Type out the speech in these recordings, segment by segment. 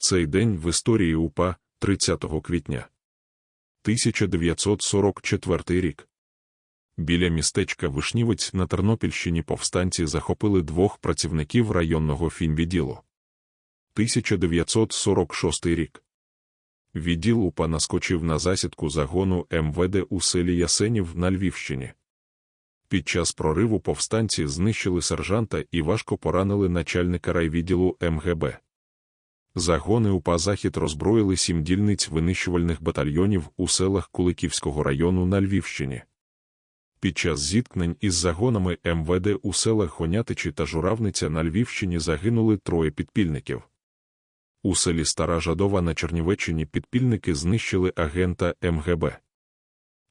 Цей день в історії УПА 30 квітня. 1944 рік. Біля містечка Вишнівець на Тернопільщині повстанці захопили двох працівників районного фінвідділу. 1946 рік. Відділ УПА наскочив на засідку загону МВД у селі Ясенів на Львівщині. Під час прориву повстанці знищили сержанта і важко поранили начальника райвідділу МГБ. Загони УПА Захід роззброїли сім дільниць винищувальних батальйонів у селах Куликівського району на Львівщині. Під час зіткнень із загонами МВД у селах Хонятичі та Журавниця на Львівщині загинули троє підпільників. У селі Стара Жадова на Чернівеччині підпільники знищили агента МГБ.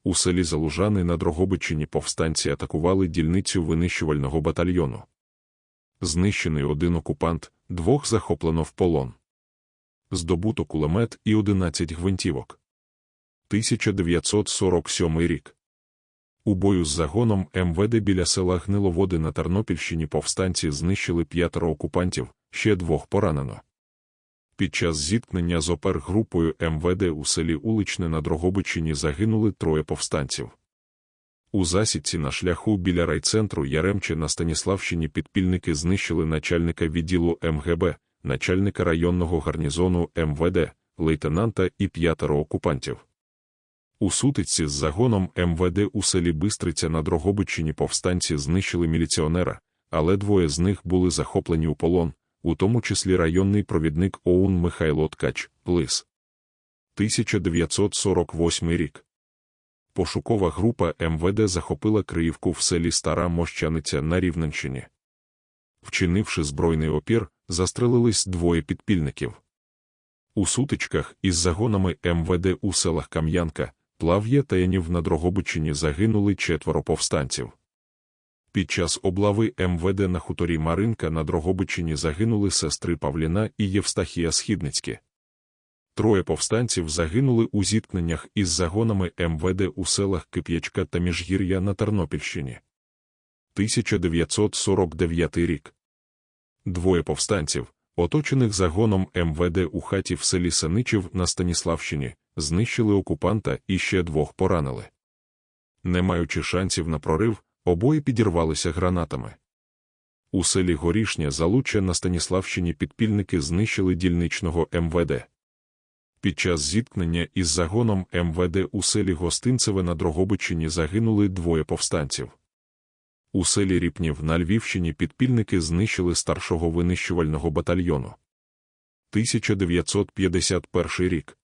У селі Залужани на Дрогобичині повстанці атакували дільницю винищувального батальйону. Знищений один окупант, двох захоплено в полон. Здобуто кулемет і 11 гвинтівок. 1947 рік. У бою з загоном МВД біля села Гниловоди на Тернопільщині повстанці знищили п'ятеро окупантів, ще двох поранено. Під час зіткнення з опергрупою МВД у селі Уличне на Дрогобичині загинули троє повстанців. У засідці на шляху біля райцентру Яремче на Станіславщині підпільники знищили начальника відділу МГБ, начальника районного гарнізону МВД, лейтенанта і п'ятеро окупантів. У сутичці з загоном МВД у селі Бистриця на Дрогобичині повстанці знищили міліціонера, але двоє з них були захоплені у полон, у тому числі районний провідник ОУН Михайло Ткач, Лис. 1948 рік. Пошукова група МВД захопила Криївку в селі Стара Мощаниця на Рівненщині. Вчинивши збройний опір, застрелились двоє підпільників. У сутичках із загонами МВД у селах Кам'янка, Плав'є та Янів на Дрогобичині загинули четверо повстанців. Під час облави МВД на хуторі Маринка на Дрогобичині загинули сестри Павліна і Євстахія Східницькі. Троє повстанців загинули у зіткненнях із загонами МВД у селах Кип'ячка та Міжгір'я на Тернопільщині. 1949 рік. Двоє повстанців, оточених загоном МВД у хаті в селі Саничів на Станіславщині, знищили окупанта і ще двох поранили. Не маючи шансів на прорив, обоє підірвалися гранатами. У селі Горішня Залуччя на Станіславщині підпільники знищили дільничного МВД. Під час зіткнення із загоном МВД у селі Гостинцеве на Дрогобичині загинули двоє повстанців. У селі Ріпнів на Львівщині підпільники знищили старшого винищувального батальйону. 1951 рік.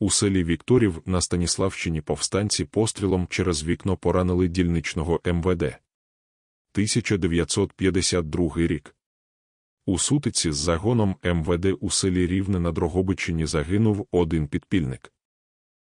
У селі Вікторів на Станіславщині повстанці пострілом через вікно поранили дільничного МВД. 1952 рік. У сутиці з загоном МВД у селі Рівне на Дрогобичині загинув один підпільник.